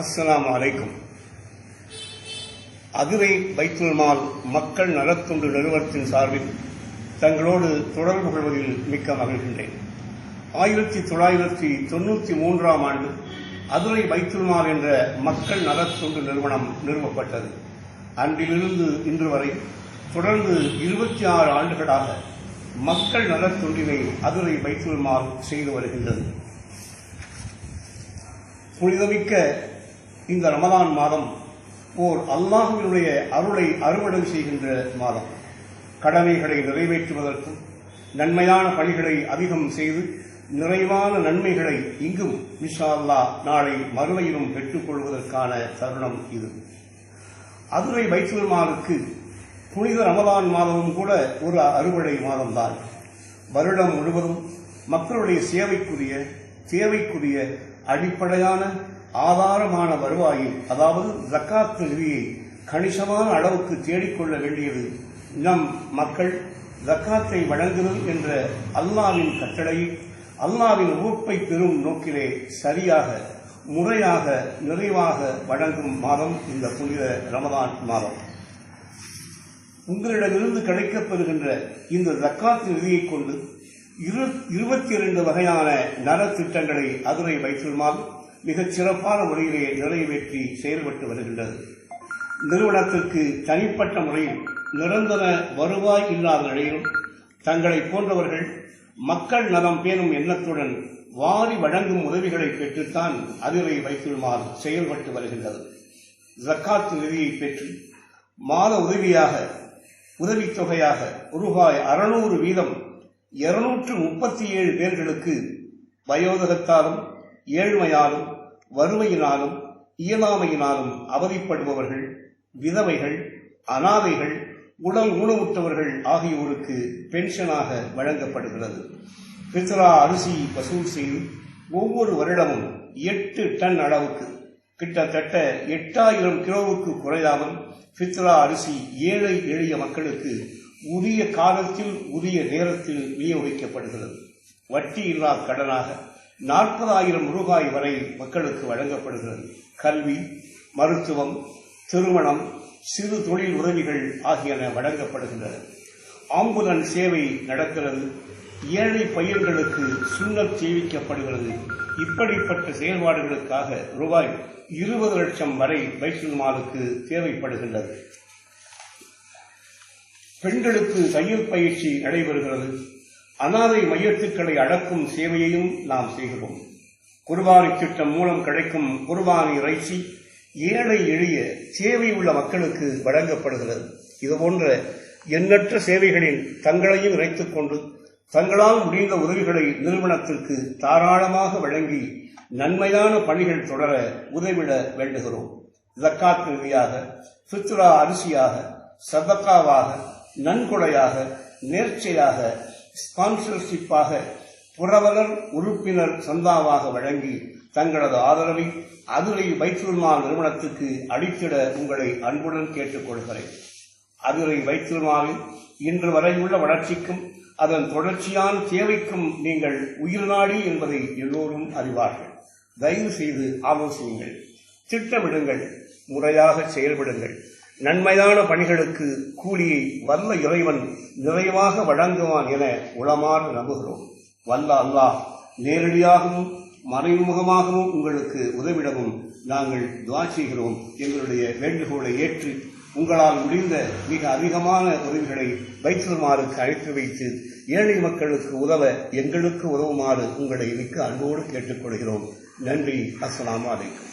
அஸ்லாம் அலைக்கும். அதிரை பைத்துல் மால் மக்கள் நலத்துண்டு நிறுவனத்தின் சார்பில் தங்களோடு தொடர்பு கொள்வதில் மிக்க மகிழ்கின்றேன். ஆயிரத்தி தொள்ளாயிரத்தி தொண்ணூற்றி மூன்றாம் ஆண்டு அதுரை பைத்துல் மால் என்ற மக்கள் நலத்துண்டு நிறுவனம் நிறுவப்பட்டது. அன்றிலிருந்து இன்று வரை தொடர்ந்து இருபத்தி ஆறு ஆண்டுகளாக மக்கள் நலத்தொண்டினை அதுரை பைத்துல் செய்து வருகின்றது. புனிதமிக்க இந்த ரமதான் மாதம் ஓர் அல்லாஹுவினுடைய அருளை அறுவடை செய்கின்ற மாதம். கடமைகளை நிறைவேற்றுவதற்கும் நன்மையான பணிகளை அதிகம் செய்து நிறைவான நன்மைகளை இங்கும் மிஷால்லா அல்லாஹ் நாளை மறுமையிலும் பெற்றுக்கொள்வதற்கான தருணம் இது. அதுரை வைத்துமாருக்கு புனித ரமதான் மாதமும் கூட ஒரு அறுவடை மாதம்தான். வருடம் முழுவதும் மக்களுடைய சேவைக்குரிய தேவைக்குரிய அடிப்படையான ஆதாரமான வருவாயில் அதாவது ஜக்காத் நிதியை கணிசமான அளவுக்கு தேடிக்கொள்ள வேண்டியது நம் மக்கள் ஜக்காத்தை வழங்குதல் என்ற அல்லாவின் கட்டளையை அல்லாவின் ஊப்பை பெறும் நோக்கிலே சரியாக முறையாக நிறைவாக வழங்கும் மாதம் இந்த புனித ரமதான் மாதம். உங்களிடமிருந்து கிடைக்கப்பெறுகின்ற இந்த ஜக்காத் நிதியைக் கொண்டு இரு இருபத்தி இரண்டு வகையான நலத்திட்டங்களை அதுரை வைத்துள்மால் மிகச் சிறப்பான முறையிலே நிறைவேற்றி செயல்பட்டு வருகின்றது. நிறுவனத்திற்கு தனிப்பட்ட முறையில் நிரந்தர வருவாய் இல்லாத நிலையிலும் தங்களை போன்றவர்கள் மக்கள் நலம் பேணும் எண்ணத்துடன் வாரி வழங்கும் உதவிகளை பெற்றுத்தான் அதிரை வைத்துள்மால் செயல்பட்டு வருகின்றது. ஜக்காத் நிதியை பெற்று மாத உதவியாக உதவித்தொகையாக ரூபாய் அறுநூறு வீதம் இருநூற்று முப்பத்தி ஏழு பேர்களுக்கு வயோதகத்தாலும் ஏழ்மையாலும் வறுமையினாலும் இயலாமையினாலும் அவதிப்படுபவர்கள் விதவைகள் அனாதைகள் உடல் ஊனமுற்றவர்கள் ஆகியோருக்கு பென்ஷனாக வழங்கப்படுகிறது. பித்ரா அரிசி வசூல் செய்து ஒவ்வொரு வருடமும் எட்டு டன் அளவுக்கு கிட்டத்தட்ட எட்டாயிரம் கிலோவுக்கு குறையாமல் பித்ரா அரிசி ஏழை எளிய மக்களுக்கு உரிய காலத்தில் உரிய நேரத்தில் விநியோகிக்கப்படுகிறது. வட்டி இல்லா கடனாக நாற்பதாயிரம் ரூபாய் வரை மக்களுக்கு வழங்கப்படுகிறது. கல்வி மருத்துவம் திருமணம் சிறு தொழில் உதவிகள் ஆகியன வழங்கப்படுகின்றன. ஆம்புலன்ஸ் சேவை நடக்கிறது. ஏழை பையன்களுக்கு சுண்ணம் தெரிவிக்கப்படுகிறது இப்படிப்பட்ட செயல்பாடுகளுக்காக ரூபாய் இருபது லட்சம் வரை பைசுல் தேவைப்படுகின்றது. பெண்களுக்கு தையல் பயிற்சி நடைபெறுகிறது. அனாதை மையத்துக்களை அடக்கும் சேவையையும் நாம் செய்கிறோம். குர்பானி திட்டம் மூலம் கிடைக்கும் குர்பானி இறைச்சி ஏழை எளிய சேவை உள்ள மக்களுக்கு வழங்கப்படுகிறது. இதுபோன்ற எண்ணற்ற சேவைகளில் தங்களையும் இணைத்துக் கொண்டு தங்களால் முடிந்த உதவிகளை நிறுவனத்திற்கு தாராளமாக வழங்கி நன்மையான பணிகள் தொடர உதவிட வேண்டுகிறோம். ஜக்காத் நிதியாக சுற்றுலா அரிசியாக சதக்காவாக நன்கொடையாக நேர்ச்சையாக ஸ்பான்சர்ஷிப்பாக புரவலர் உறுப்பினர் சந்தாவாக வழங்கி தங்களது ஆதரவை அதுரை வைத்துல்மா நிறுவனத்துக்கு அளித்திட உங்களை அன்புடன் கேட்டுக்கொள்கிறேன் அதுரை வைத்துல்மாவில் இன்று வரையுள்ள வளர்ச்சிக்கும் அதன் தொடர்ச்சியான தேவைக்கும் நீங்கள் உயிர் நாடி என்பதை எல்லோரும் அறிவார்கள். தயவு செய்து ஆலோசியுங்கள். திட்டமிடுங்கள். முறையாக செயல்படுங்கள். நன்மையான பணிகளுக்கு கூலியை வல்ல இறைவன் நிறைவாக வழங்குவான் என உளமாறு நம்புகிறோம். வல்ல அல்லாஹ் நேரடியாகவும் மறைமுகமாகவும் உங்களுக்கு உதவிடவும் நாங்கள் துவா செய்கிறோம். எங்களுடைய வேண்டுகோளை ஏற்று உங்களால் முடிந்த மிக அதிகமான உதவிகளை வைத்திருமாறுக்கு அழைத்து வைத்து ஏழை மக்களுக்கு உதவ எங்களுக்கு உதவுமாறு உங்களை மிக்க அன்போடு கேட்டுக்கொள்கிறோம். நன்றி. அஸ்லாம் வலைக்கம்